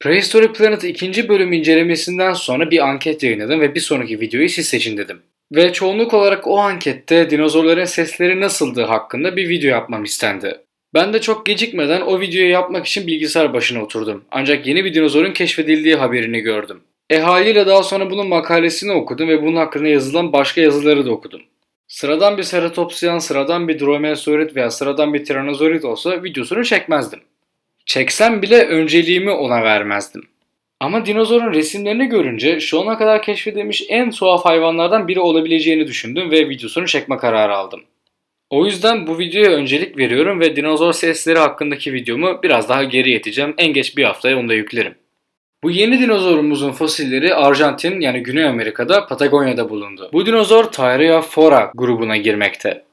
Prehistoric Planet ikinci bölüm incelemesinden sonra bir anket yayınladım ve bir sonraki videoyu siz seçin dedim. Ve çoğunluk olarak o ankette dinozorların sesleri nasıldı hakkında bir video yapmam istendi. Ben de çok gecikmeden o videoyu yapmak için bilgisayar başına oturdum. Ancak yeni bir dinozorun keşfedildiği haberini gördüm. E haliyle daha sonra bunun makalesini okudum ve bunun hakkında yazılan başka yazıları da okudum. Sıradan bir ceratopsian, sıradan bir dromesaurid veya sıradan bir tiranozaurid olsa videosunu çekmezdim. Çeksem bile önceliğimi ona vermezdim. Ama dinozorun resimlerini görünce şu ana kadar keşfedilmiş en tuhaf hayvanlardan biri olabileceğini düşündüm ve videosunu çekme kararı aldım. O yüzden bu videoya öncelik veriyorum ve dinozor sesleri hakkındaki videomu biraz daha geri yeteceğim. En geç bir haftaya onu da yüklerim. Bu yeni dinozorumuzun fosilleri Arjantin yani Güney Amerika'da Patagonya'da bulundu. Bu dinozor Thyreophora grubuna girmekte.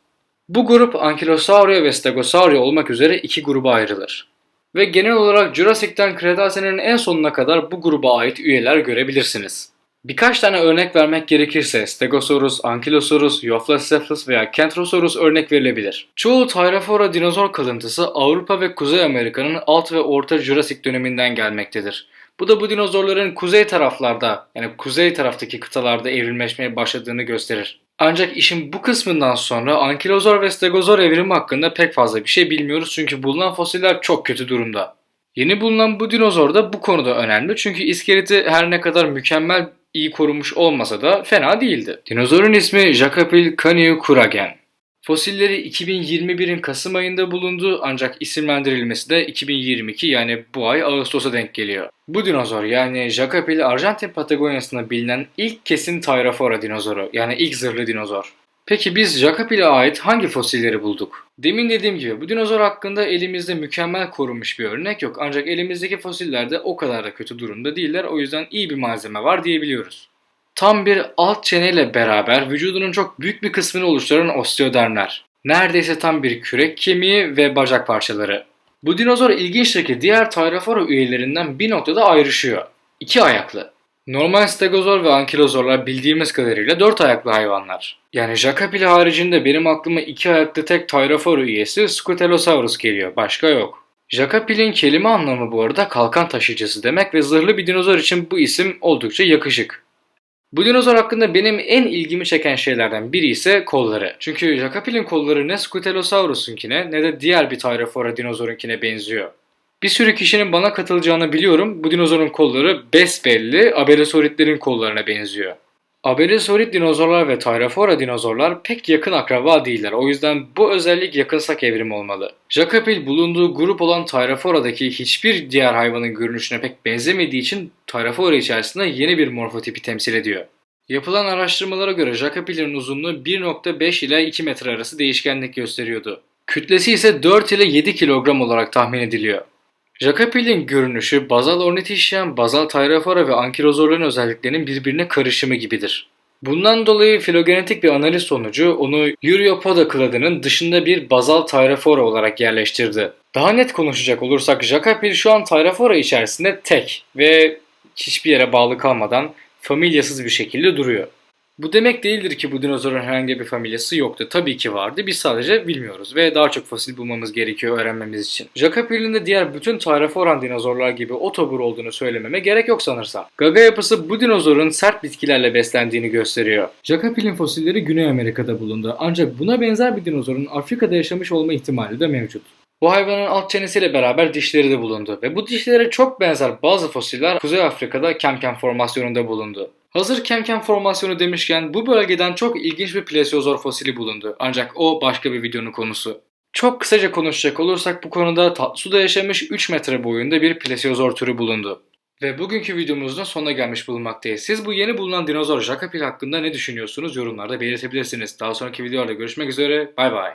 Bu grup Ankylosauria ve Stegosauria olmak üzere iki gruba ayrılır. Ve genel olarak Jurassic'ten Kredase'nin en sonuna kadar bu gruba ait üyeler görebilirsiniz. Birkaç tane örnek vermek gerekirse Stegosaurus, Ankylosaurus, Euoplocephalus veya Kentrosaurus örnek verilebilir. Çoğu Thyreophora dinozor kalıntısı Avrupa ve Kuzey Amerika'nın alt ve orta Jurassic döneminden gelmektedir. Bu da bu dinozorların kuzey taraflarda yani kuzey taraftaki kıtalarda evrimleşmeye başladığını gösterir. Ancak işin bu kısmından sonra ankilozor ve stegozor evrimi hakkında pek fazla bir şey bilmiyoruz çünkü bulunan fosiller çok kötü durumda. Yeni bulunan bu dinozor da bu konuda önemli çünkü iskeleti her ne kadar mükemmel iyi korunmuş olmasa da fena değildi. Dinozorun ismi Jacapil caniocuragen. Fosilleri 2021'in Kasım ayında bulundu ancak isimlendirilmesi de 2022 yani bu ay Ağustos'a denk geliyor. Bu dinozor yani Jacapil Arjantin Patagonya'sında bilinen ilk kesin Thyreophora dinozoru yani ilk zırhlı dinozor. Peki biz Jacapil'e ait hangi fosilleri bulduk? Demin dediğim gibi bu dinozor hakkında elimizde mükemmel korunmuş bir örnek yok ancak elimizdeki fosiller de o kadar da kötü durumda değiller o yüzden iyi bir malzeme var diyebiliyoruz. Tam bir alt çeneyle beraber vücudunun çok büyük bir kısmını oluşturan osteodermler. Neredeyse tam bir kürek kemiği ve bacak parçaları. Bu dinozor ilginçtir ki diğer Thyreophora üyelerinden bir noktada ayrışıyor. İki ayaklı. Normal stegozor ve ankilozorlar bildiğimiz kadarıyla dört ayaklı hayvanlar. Yani Jacapil haricinde benim aklıma iki ayaklı tek Thyreophora üyesi Scutellosaurus geliyor. Başka yok. Jacapil'in kelime anlamı bu arada kalkan taşıyıcısı demek ve zırhlı bir dinozor için bu isim oldukça yakışık. Bu dinozor hakkında benim en ilgimi çeken şeylerden biri ise kolları. Çünkü Jacapil'in kolları ne Scutellosaurus'unkine ne de diğer bir Thyreophora dinozorunkine benziyor. Bir sürü kişinin bana katılacağını biliyorum. Bu dinozorun kolları besbelli Abelisauridlerin kollarına benziyor. Abelisaurid dinozorlar ve Thyreophora dinozorlar pek yakın akraba değiller. O yüzden bu özellik yakınsak evrim olmalı. Jacapil bulunduğu grup olan Thyreophora'daki hiçbir diğer hayvanın görünüşüne pek benzemediği için Thyreophora içerisinde yeni bir morfotipi temsil ediyor. Yapılan araştırmalara göre Jacapil'in uzunluğu 1.5 ile 2 metre arası değişkenlik gösteriyordu. Kütlesi ise 4 ile 7 kilogram olarak tahmin ediliyor. Jacapil'in görünüşü bazal ornithischian, bazal Thyreophora ve ankilozorların özelliklerinin birbirine karışımı gibidir. Bundan dolayı filogenetik bir analiz sonucu onu Euryopod kladının dışında bir bazal Thyreophora olarak yerleştirdi. Daha net konuşacak olursak Jacapil şu an Thyreophora içerisinde tek ve hiçbir yere bağlı kalmadan familyasız bir şekilde duruyor. Bu demek değildir ki bu dinozorun herhangi bir familyası yoktu. Tabii ki vardı. Biz sadece bilmiyoruz ve daha çok fosil bulmamız gerekiyor öğrenmemiz için. Jacapil'in de diğer bütün Thyreophoran dinozorlar gibi otobur olduğunu söylememe gerek yok sanırsam. Gaga yapısı bu dinozorun sert bitkilerle beslendiğini gösteriyor. Jacapil'in fosilleri Güney Amerika'da bulundu. Ancak buna benzer bir dinozorun Afrika'da yaşamış olma ihtimali de mevcut. Bu hayvanın alt çenesiyle beraber dişleri de bulundu ve bu dişlere çok benzer bazı fosiller Kuzey Afrika'da Kemken formasyonunda bulundu. Hazır Kemken formasyonu demişken bu bölgeden çok ilginç bir plesiozor fosili bulundu. Ancak o başka bir videonun konusu. Çok kısaca konuşacak olursak bu konuda tatlı suda yaşamış 3 metre boyunda bir plesiozor türü bulundu. Ve bugünkü videomuzun sonuna gelmiş bulunmaktayız. Siz bu yeni bulunan dinozor Jacapil hakkında ne düşünüyorsunuz yorumlarda belirtebilirsiniz. Daha sonraki videolarda görüşmek üzere. Bay bay.